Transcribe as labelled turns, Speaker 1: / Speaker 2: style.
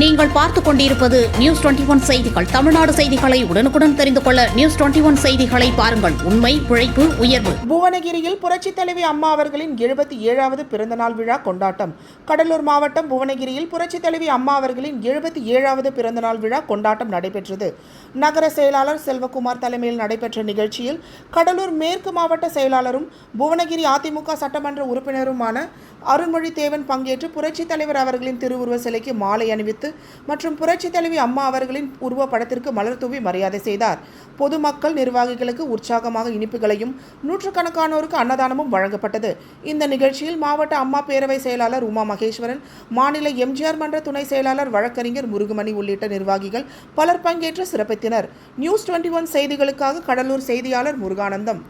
Speaker 1: நீங்கள் பார்த்துக் கொண்டிருப்பது நியூஸ் டுவெண்டி ஒன் செய்திகள். தமிழ்நாடு செய்திகளை உடனுக்குடன் தெரிந்து கொள்ள நியூஸ் டுவெண்டி ஒன் செய்திகளை பாருங்கள். உண்மை உழைப்பு உயர்வு.
Speaker 2: புவனகிரியில் புரட்சித் தலைவி அம்மா அவர்களின் எழுபத்தி ஏழாவது பிறந்தநாள் விழா கொண்டாட்டம். கடலூர் மாவட்டம் புவனகிரியில் புரட்சித் தலைவி அம்மா அவர்களின் எழுபத்தி ஏழாவது பிறந்தநாள் விழா கொண்டாட்டம் நடைபெற்றது. நகர செயலாளர் செல்வகுமார் தலைமையில் நடைபெற்ற நிகழ்ச்சியில் கடலூர் மேற்கு மாவட்ட செயலாளரும் புவனகிரி அதிமுக சட்டமன்ற உறுப்பினருமான அருண்மொழி தேவன் பங்கேற்று புரட்சித் தலைவர் அவர்களின் திருவுருவ சிலைக்கு மாலை அணிவித்து மற்றும் புரட்சித் தலைவி அம்மா அவர்களின் உருவ படத்திற்கு மலர் தூவி மரியாதை செய்தார். பொதுமக்கள் நிர்வாகிகளுக்கு உற்சாகமாக இனிப்புகளையும் நூற்றுக்கணக்கானோருக்கு அன்னதானமும் வழங்கப்பட்டது. இந்த நிகழ்ச்சியில் மாவட்ட அம்மா பேரவை செயலாளர் உமா மகேஸ்வரன் மாநில எம்ஜிஆர் மன்ற துணை செயலாளர் வழக்கறிஞர் முருகுமணி உள்ளிட்ட நிர்வாகிகள் பலர் பங்கேற்று சிறப்பித்தனர். நியூஸ் டுவெண்ட்டி ஒன் செய்திகளுக்காக கடலூர் செய்தியாளர் முருகானந்தம்.